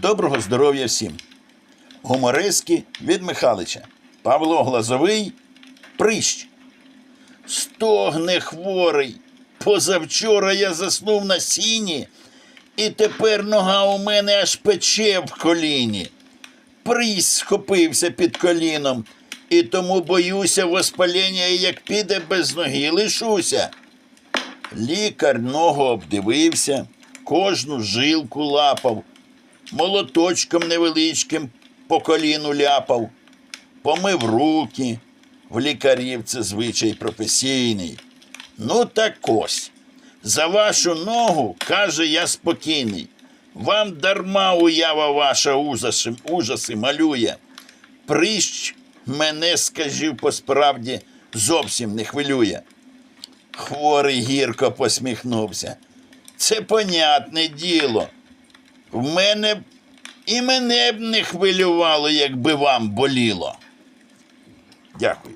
Доброго здоров'я всім. Гумористки від Михалича. Павло Глазовий. Прищ. Стогне хворий. Позавчора я заснув на сіні, і тепер нога у мене аж пече в коліні. Прись схопився під коліном, і тому боюся воспалення, і як піде без ноги, лишуся. Лікар ногу обдивився, кожну жилку лапав, молоточком невеличким по коліну ляпав, помив руки. В лікарів це звичай професійний. Ну так ось. За вашу ногу, каже я спокійний. Вам дарма уява ваша ужаси, ужаси малює. Прищ мене, скажів по справді, зовсім не хвилює. Хворий гірко посміхнувся. Це понятне діло. В мене і мене б не хвилювало, якби вам боліло. Дякую.